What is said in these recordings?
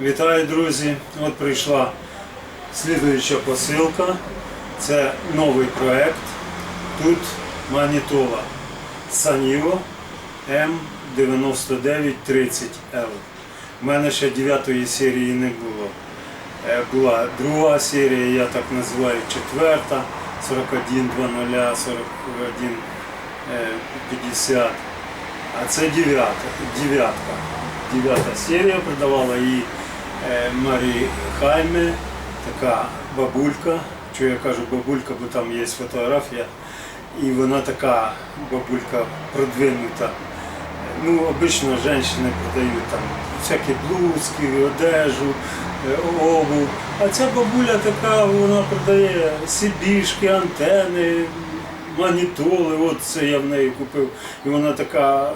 Вітаю, друзі! От прийшла слідуюча посилка. Це новий проект. Тут Манітола Саніо М9930L. У мене ще 9 серії не було. Е, Була друга серія, я так називаю четверта, 4100, 4150. А це дев'ятка. Дев'ята серія продавала її е, Марі Хайме, така бабулька. Що я кажу бабулька, бо там є фотографія. І вона така бабулька продвинута. Ну, обично жінки продають там всякі блузки, одежу, е, обув. А ця бабуля така, вона продає сибішки, антени, манітоли. От це я в неї купив. І вона така,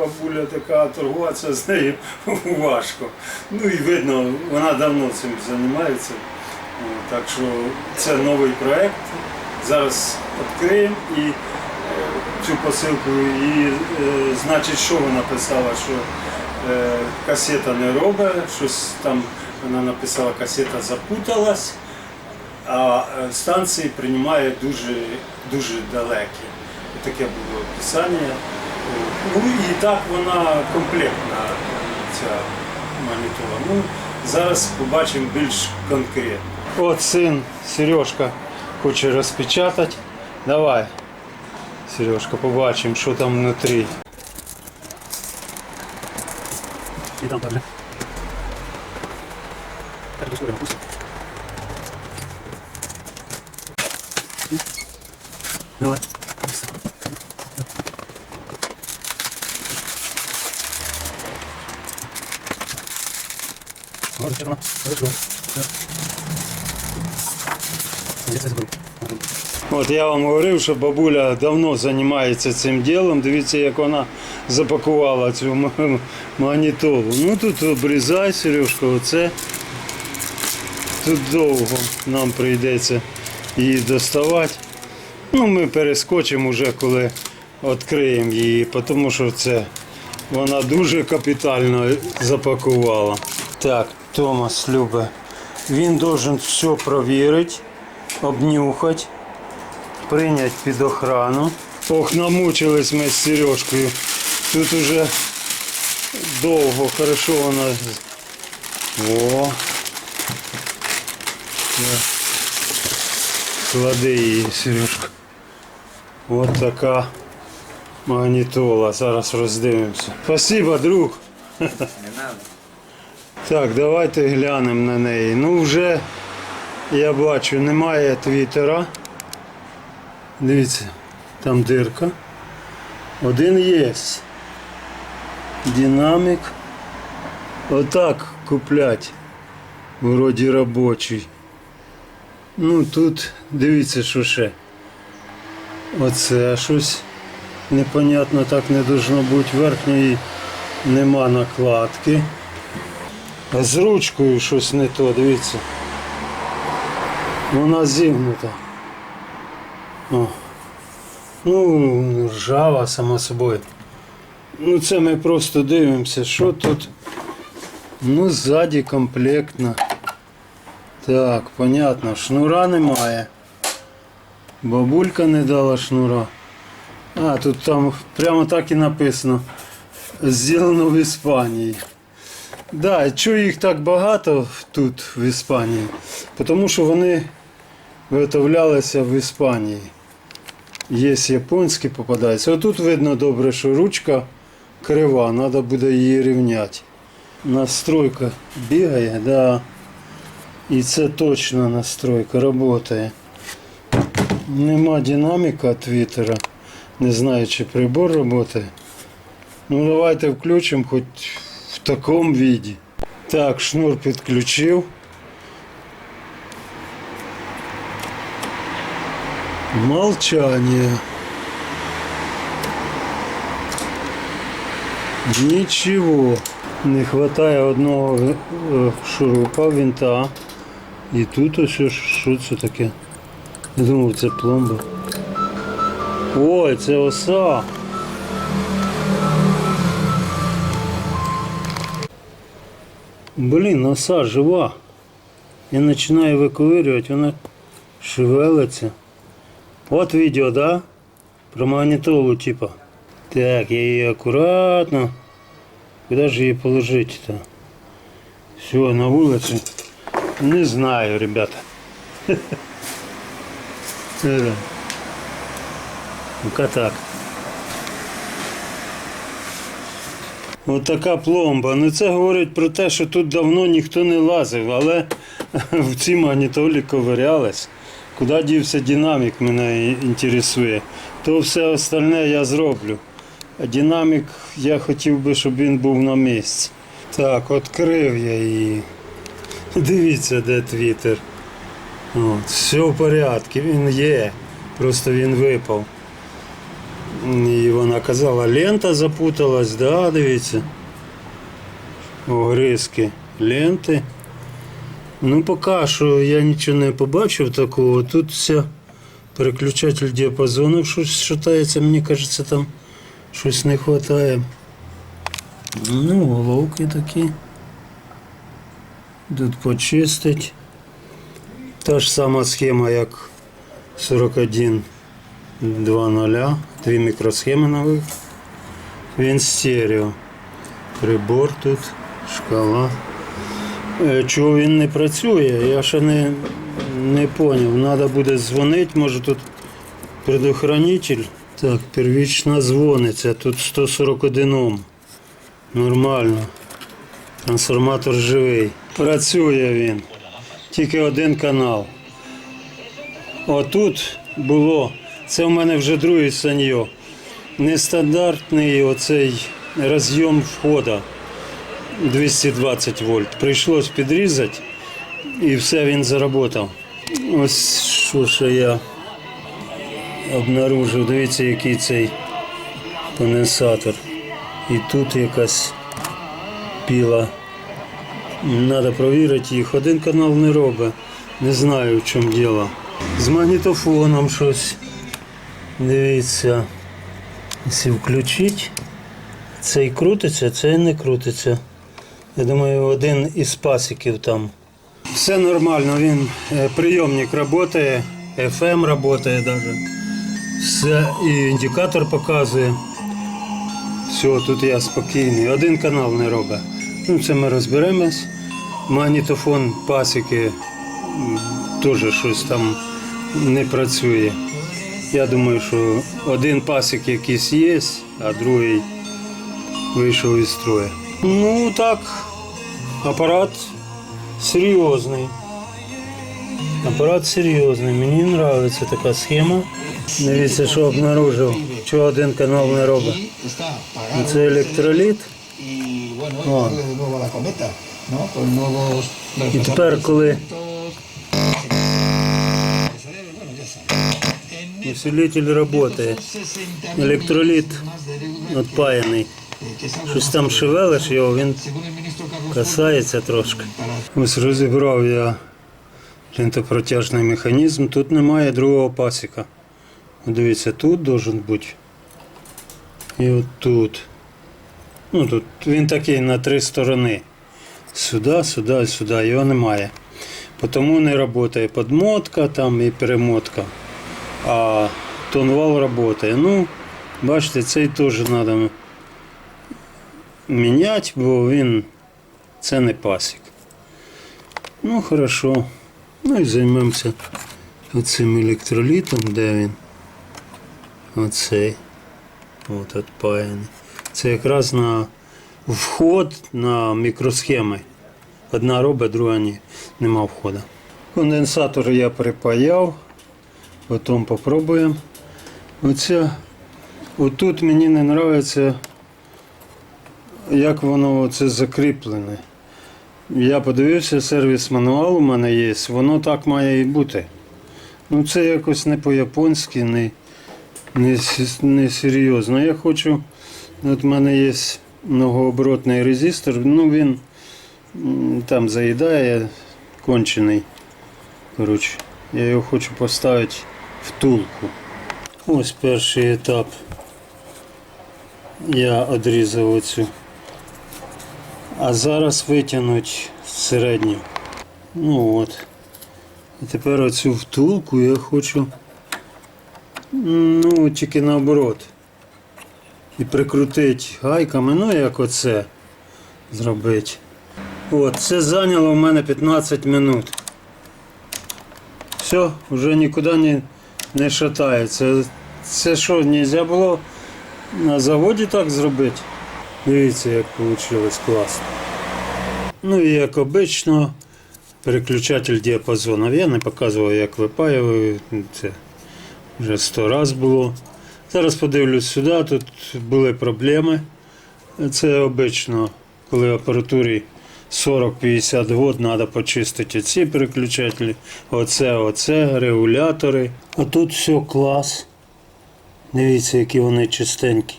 бабуля така, торгуватися з нею важко. Ну і видно, вона давно цим займається. Так що це новий проєкт. Зараз відкриємо і е, цю посилку. І е, значить, що вона писала, що е, касета не робить, щось там вона написала, касета запуталась, а станції приймає дуже, дуже далекі. Таке було описання. Ну і так вона комплектна, ця манітола. Ну, зараз побачимо більш конкретно. От син Сережка хоче розпечатати. Давай, Сережка, побачимо, що там внутрі. І там также. Так, ускоримо, пусть. Давай. От я вам говорив, що бабуля давно займається цим ділом. Дивіться, як вона запакувала цю магнітолу. Ну тут обрізай, Сережка, оце. Тут довго нам прийдеться її доставати. Ну, ми перескочимо вже, коли відкриємо її, тому що це вона дуже капітально запакувала. Так, Томас любе. Він должен все провірити, обнюхати, прийняти під охрану. Ох, намучились ми з Сережкою. Тут уже довго, хорошо вона. О. Клади її, Сережка. От така магнітола. Зараз роздивимося. Спасибо, друг. Не надо. Так, давайте глянемо на неї. Ну вже я бачу, немає твіттера. Дивіться, там дирка. Один є. Динамік. Отак куплять. Вроді робочий. Ну тут дивіться, що ще. Оце щось непонятно так не должно бути. Верхньої нема накладки. З ручкою щось не то, дивіться. Вона зігнута. О. Ну, ржава, само собою. Ну це ми просто дивимося, що тут. Ну, ззаді комплектно. Так, понятно, шнура немає. Бабулька не дала шнура. А, тут там прямо так і написано. Зроблено в Іспанії. Да, чого їх так багато тут в Іспанії? Тому що вони виготовлялися в Іспанії. Є японські попадаються. Отут видно добре, що ручка крива, треба буде її рівняти. Настройка бігає, да. І це точно настройка, працює. Нема динаміка твіттера. Не знаю, чи прибор працює. Ну давайте включимо хоч такому віді. Так, шнур підключив. Молчание. Нічого. Не вистачає одного е, шурупа, винта. І тут ось що це таке? Я думав, це пломба. Ой, це оса. Блін, оса жива. Я починаю виковирювати, вона шевелиться. От відео, да? Про магнітолу, типа. Так, я її акуратно. Куди ж її положити-то? Все, на вулиці. Не знаю, ребята. Е, Ну-ка так. От така пломба. Ну це говорить про те, що тут давно ніхто не лазив, але в цій магнітолі ковирялись. Куди дівся динамік, мене інтересує. То все остальне я зроблю. А динамік я хотів би, щоб він був на місці. Так, відкрив я її. Дивіться, де твіттер. От, все в порядку, він є. Просто він випав. І вона казала, лента запуталась, да, дивіться. Огризки ленти. Ну, поки що я нічого не побачив такого. Тут вся переключатель діапазону щось шатається, мені кажеться, там щось не вистачає. Ну, головки такі. Тут почистить. Та ж сама схема, як 41 2.0, дві мікросхеми нових. Він стерео. Прибор тут, шкала. Е, Чого він не працює, я ще не, не поняв. Треба буде дзвонити, може тут предохранитель. Так, первічна дзвониться, тут 141 Ом. Нормально. Трансформатор живий. Працює він. Тільки один канал. Отут було, це в мене вже другий саньо. Нестандартний оцей розйом входа 220 вольт. Прийшлось підрізати і все він заработав. Ось що ще я обнаружив. Дивіться, який цей конденсатор. І тут якась піла. Треба провірити їх. Один канал не робить. Не знаю в чому діло. З магнітофоном щось. Дивіться. Якщо включити, цей крутиться, цей не крутиться. Я думаю, один із пасіків там. Все нормально, він е, прийомник працює, FM працює навіть. Все, і індикатор показує. Все, тут я спокійний. Один канал не робить. Ну, це ми розберемось. Магнітофон пасіки теж щось там не працює. Я думаю, що один пасік якийсь є, а другий вийшов із строю. Ну так, апарат серйозний. Апарат серйозний. Мені подобається така схема. Дивіться, що обнаружив, чого один канал не робить. Це електроліт. ¿no? Con nuevos. І тепер, коли відпаяний. eh, que es algo Щось там шевелиш його, він касається трошки. Ось розібрав я лентопротяжний механізм. Тут немає другого пасіка. Дивіться, тут должен бути. І от тут. Ну тут він такий на три сторони. Сюди, сюди, сюди. Його немає. Тому не працює подмотка там і перемотка. А тонвал працює. Ну, бачите, цей теж треба міняти, бо він це не пасік. Ну, хорошо. Ну і займемося оцим електролітом, де він. Оцей. От відпаяний. Це якраз на вход на мікросхеми. Одна робить, друга ні. Нема входу. Конденсатор я припаяв. Потім попробуємо. Оця. Отут мені не подобається, як воно це закріплене. Я подивився, сервіс мануал у мене є, воно так має і бути. Ну це якось не по-японськи, не, не, не серйозно. Я хочу, от в мене є многооборотний резистор, ну він там заїдає, кончений. Коротше, я його хочу поставити втулку. Ось перший етап. Я одрізав оцю А зараз витягнуть середню. Ну от. І тепер оцю втулку я хочу. Ну, тільки наоборот. І прикрутити гайками, ну як оце зробити. От, це зайняло в мене 15 минут. Все, вже нікуди не, не шатається. Це що, не можна було на заводі так зробити? Дивіться, як вийшло класно. Ну і як обично, переключатель діапазонів. Я не показував, як випаюваю. Це вже сто раз було. Зараз подивлюсь сюди, тут були проблеми. Це обично, коли апаратурі 40-50 год, треба почистити ці переключателі, оце, оце, регулятори. А тут все клас. Дивіться, які вони чистенькі.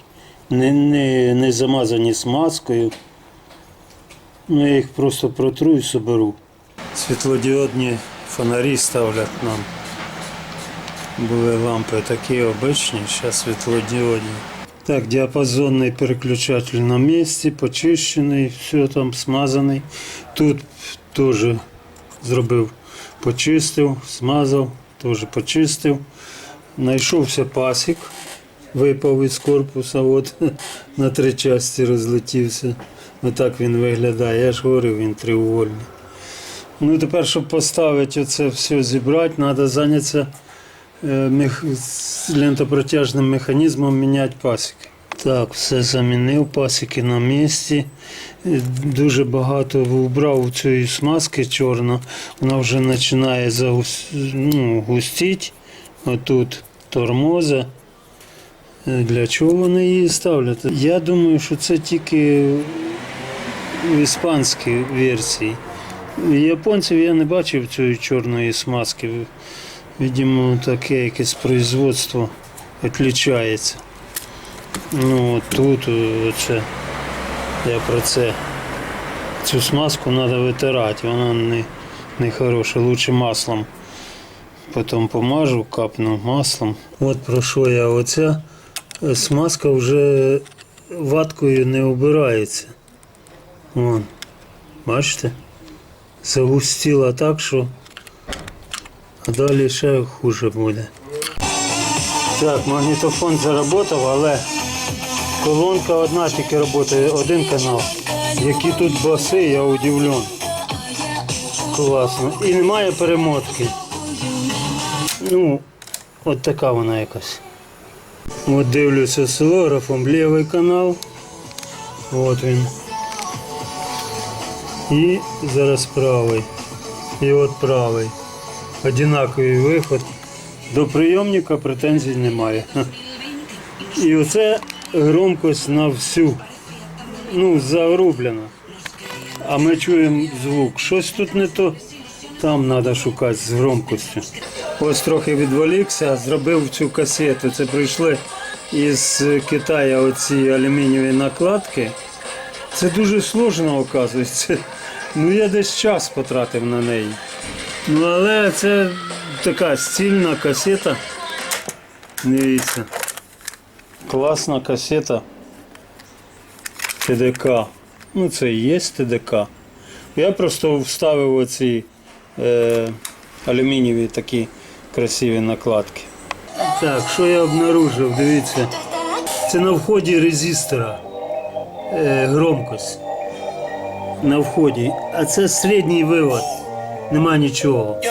Не, не, не замазані смазкою. Ну, я їх просто протру і соберу. Світлодіодні фонарі ставлять нам. Були лампи такі обичні, зараз світлодіодні. Так, діапазонний переключатель на місці, почищений, все там смазаний. Тут теж зробив, почистив, смазав, теж почистив. Знайшовся пасік, випав із корпуса, от на три часті розлетівся. Отак він виглядає. Я ж говорив, він тривольний. Ну тепер, щоб поставити це все зібрати, треба зайнятися лентопротяжним механізмом міняти пасіки. Так, все замінив, пасіки на місці. Е, Дуже багато вбрав цієї смазки чорно, вона вже починає загус... ну, густіти. Отут тормоза. Е, Для чого вони її ставлять? Я думаю, що це тільки в іспанській версії. Японців я не бачив цієї чорної смазки. Видимо, таке якесь производство відрізняється. Ну, от тут оце, я про це. Цю смазку треба витирати, вона не, не хороша, лучше маслом. Потім помажу, капну маслом. От про що я. Оця е, смазка вже ваткою не обирається. Вон. Бачите? Загустіла так, що а далі ще хуже буде. Так, магнітофон заработав, але колонка одна тільки працює, один канал. Які тут баси, я удивлен. Класно. І немає перемотки. Ну, от така вона якась. От дивлюся з осцилографом, лівий канал. От він. І зараз правий. І от правий. Одинаковий виход. До прийомника претензій немає. І оце громкость на всю. Ну, загрублена. А ми чуємо звук. Щось тут не то. Там треба шукати з громкостю. Ось трохи відволікся, зробив цю касету. Це прийшли із Китаю оці алюмінієві накладки. Це дуже сложно, оказується. Ну я десь час потратив на неї. Ну але це така стильна касета. Дивіться. Класна касета. ТДК. Ну це і є ТДК. Я просто вставив оці е, алюмінієві такі красиві накладки. Так, що я обнаружив, дивіться. Це на вході резистора. Е, громкость. На вході. А це середній вивод. Нема нічого.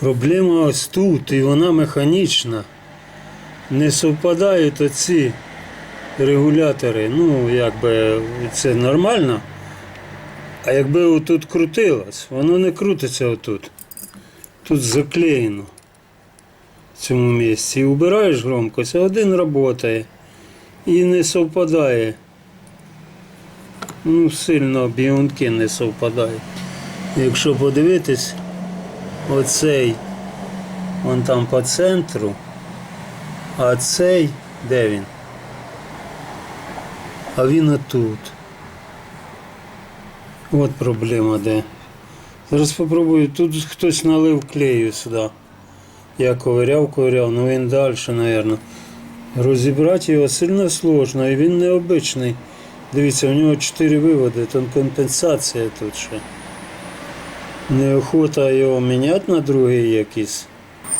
Проблема ось тут, і вона механічна. Не совпадають оці регулятори. Ну, якби це нормально. А якби отут крутилось, воно не крутиться отут. Тут заклеєно в цьому місці. І убираєш громкость, а один працює. І не совпадає. Ну, сильно бігунки не совпадають. Якщо подивитись, оцей вон там по центру, а цей де він? А він отут. От проблема де. Зараз спробую. Тут хтось налив клею сюди. Я ковиряв, ковиряв, ну він далі, мабуть. Розібрати його сильно сложно і він необичний Дивіться, у нього 4 виводи, там компенсація тут ще. Неохота його міняти на другий якийсь.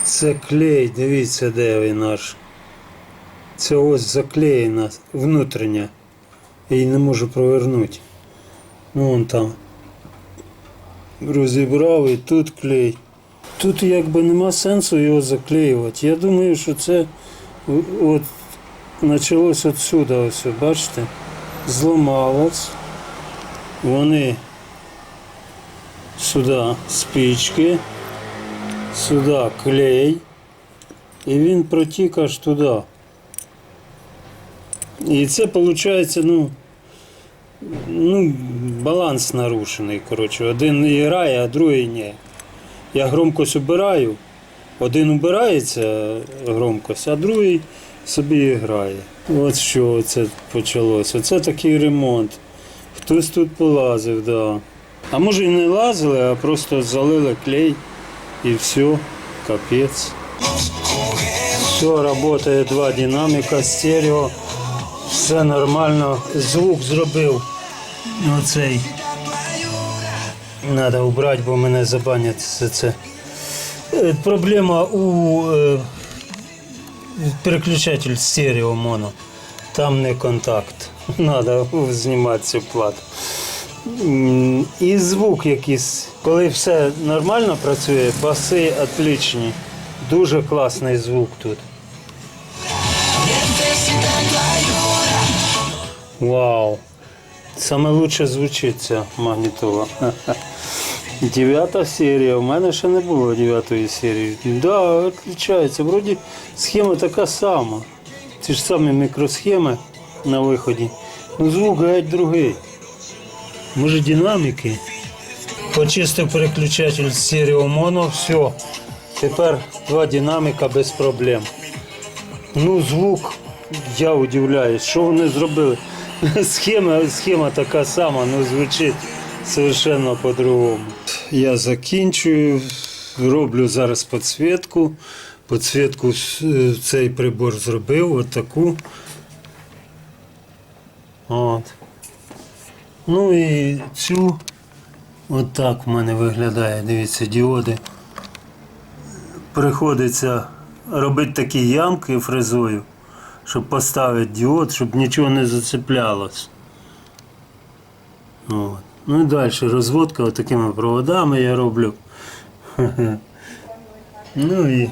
Це клей, дивіться, де він наш. Це ось заклеєна внутрішня. Я її не можу провернути. Ну вон там. Розібрав і тут клей. Тут якби нема сенсу його заклеювати. Я думаю, що це от почалось отсюда, ось, бачите? Зламалось. Вони сюди спички, сюди клей, і він протік аж туди. І це виходить, ну, ну, баланс нарушений. Коротше. Один грає, а другий ні. Я громкость убираю, один убирається громкость, а другий собі грає. От що це почалося. Оце такий ремонт. Хтось тут полазив, да. А може і не лазили, а просто залили клей і все, капець. Все, працює два динаміка, стерео, все нормально. Звук зробив. Оцей. Треба убрати, бо мене забанять за це. Е, Проблема у е, переключатель стерео моно. Там не контакт. Треба знімати цю плату. І звук якийсь. Коли все нормально працює, баси отличні. Дуже класний звук тут. Вау! Саме лучше звучить ця магнітола. Дев'ята серія. У мене ще не було дев'ятої серії. Да, відрізняється. Вроді схема така сама. Ті ж самі мікросхеми на виході. Ну, звук геть другий. Може динаміки? Почистив переключатель з стерео моно, все. Тепер два динаміка без проблем. Ну, звук, я удивляюсь, що вони зробили. Схема, схема така сама, ну звучить совершенно по-другому. Я закінчую, роблю зараз підсвітку. Підсвітку е, цей прибор зробив, отаку. От. Ну і цю отак в мене виглядає, дивіться, діоди. Приходиться робити такі ямки фрезою, щоб поставити діод, щоб нічого не зацеплялось. От. Ну і далі розводка такими проводами я роблю. Ну і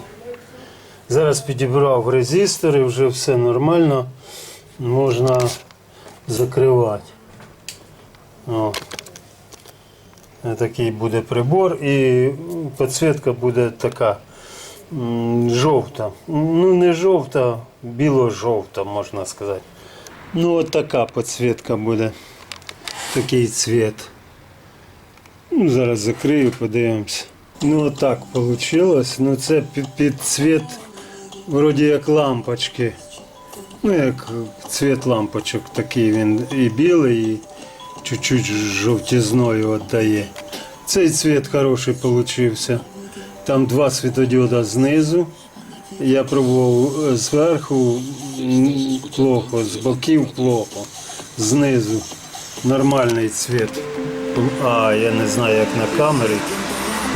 зараз підібрав резистори, вже все нормально. Можна закривати. О. Такий буде прибор і підсвітка буде така жовта. Ну не жовта, біло-жовта, можна сказати. Ну от така підсвітка буде. Такий цвіт. Ну, зараз закрию, подивимось. Ну отак вийшло. Ну це під цвіт, вроді як лампочки. Ну, як цвіт лампочок такий він і білий, і чуть-чуть жовтізною віддає. Цей цвіт хороший получився. Там два світодіода знизу. Я пробував е, зверху плохо, з боків плохо, знизу нормальний цвіт. А, я не знаю, як на камері.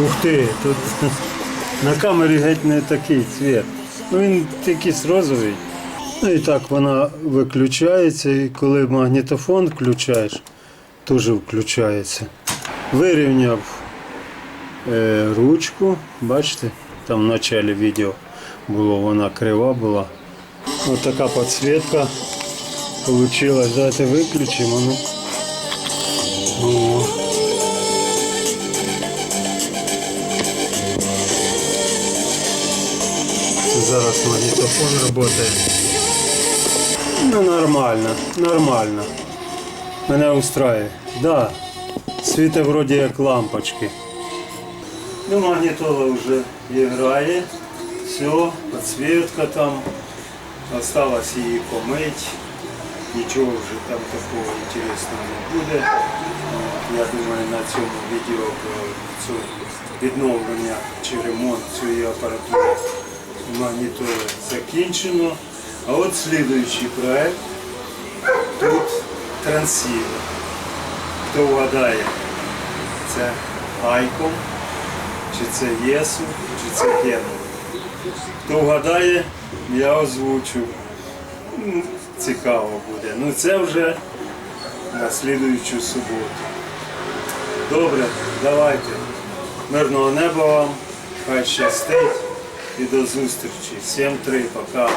Ух ти, тут на камері геть не такий цвіт. Ну він якийсь розовий. Ну і так вона виключається, і коли магнітофон включаєш, теж включається. Вирівняв е, ручку, бачите, там в началі відео було, вона крива була. Ось така підсвітка получилась. Давайте виключимо. Ну. О. Це зараз магнітофон працює. Ну нормально, нормально. Мене устраює. Да. Світе вроді як лампочки. Ну, магнітола вже грає. Все, підсвітка там. Осталось її помить. Нічого вже там такого інтересного не буде. Я думаю, на цьому відео про відновлення чи ремонт цієї апаратури магнітоли закінчено. А от слідуючий проект. Тут трансівер. Хто вгадає, це Айком, чи це Єсу, чи це Генов. Хто вгадає, я озвучу. Ну, Цікаво буде. Ну це вже на слідуючу суботу. Добре, давайте. Мирного неба вам, хай щастить і до зустрічі. 7-3, пока.